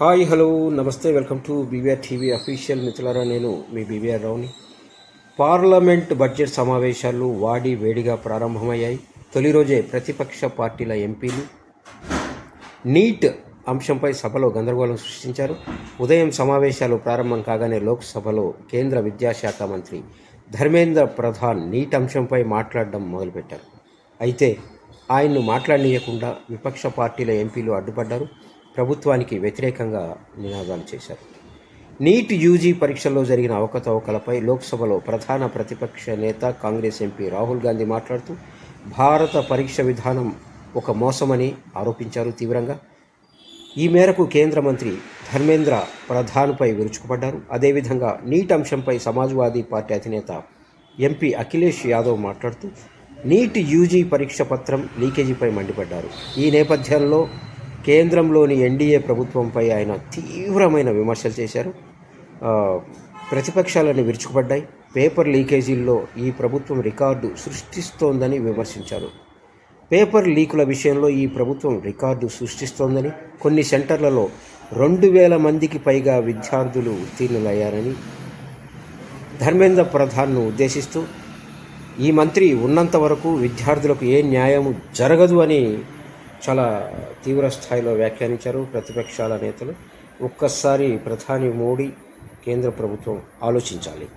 Hi hello namaste welcome to BVR TV official మిత్రులారా నేను మీ బీవీఆర్ రావుని పార్లమెంట్ బడ్జెట్ సమావేశాలు వాడి వేడిగా ప్రారంభమయ్యాయి. తొలి రోజే ప్రతిపక్ష పార్టీల ఎంపీలు నీట్ అంశంపై సభలో గందరగోళం సృష్టించారు. ఉదయం సమావేశాలు ప్రారంభం కాగానే లోక్సభలో కేంద్ర విద్యాశాఖ మంత్రి ధర్మేంద్ర ప్రధాన్ నీట్ అంశంపై మాట్లాడడం మొదలుపెట్టారు. అయితే ఆయన్ను మాట్లాడనీయకుండా విపక్ష పార్టీల ఎంపీలు అడ్డుపడ్డారు. ప్రభుత్వానికి వ్యతిరేకంగా నినాదాలు చేశారు. నీట్ యూజీ పరీక్షల్లో జరిగిన అవకతవకలపై లోక్సభలో ప్రధాన ప్రతిపక్ష నేత కాంగ్రెస్ ఎంపీ రాహుల్ గాంధీ మాట్లాడుతూ భారత పరీక్ష విధానం ఒక మోసమని ఆరోపించారు తీవ్రంగా. ఈ మేరకు కేంద్ర మంత్రి ధర్మేంద్ర ప్రధాన్పై విరుచుకుపడ్డారు. అదేవిధంగా నీట్ అంశంపై సమాజ్వాదీ పార్టీ అధినేత ఎంపీ అఖిలేష్ యాదవ్ మాట్లాడుతూ నీట్ యూజీ పరీక్ష పత్రం లీకేజీపై మండిపడ్డారు. ఈ నేపథ్యంలో కేంద్రంలోని ఎన్డీఏ ప్రభుత్వంపై ఆయన తీవ్రమైన విమర్శలు చేశారు. ఆ, ప్రతిపక్షాలను విరుచుకుపడ్డాయి. పేపర్ లీకేజీల్లో ఈ ప్రభుత్వం రికార్డు సృష్టిస్తోందని విమర్శించారు. పేపర్ లీకుల విషయంలో ఈ ప్రభుత్వం రికార్డు సృష్టిస్తోందని కొన్ని సెంటర్లలో రెండు వేల మందికి పైగా విద్యార్థులు ఉత్తీర్ణులయ్యారని ధర్మేంద్ర ప్రధాన్ను ఉద్దేశిస్తూ ఈ మంత్రి ఉన్నంత వరకు విద్యార్థులకు ఏ న్యాయము జరగదు అని చాలా తీవ్ర స్థాయిలో వ్యాఖ్యానించారు ప్రతిపక్షాల నేతలు. ఒక్కసారి ప్రధాని మోడీ కేంద్ర ప్రభుత్వం ఆలోచించాలి.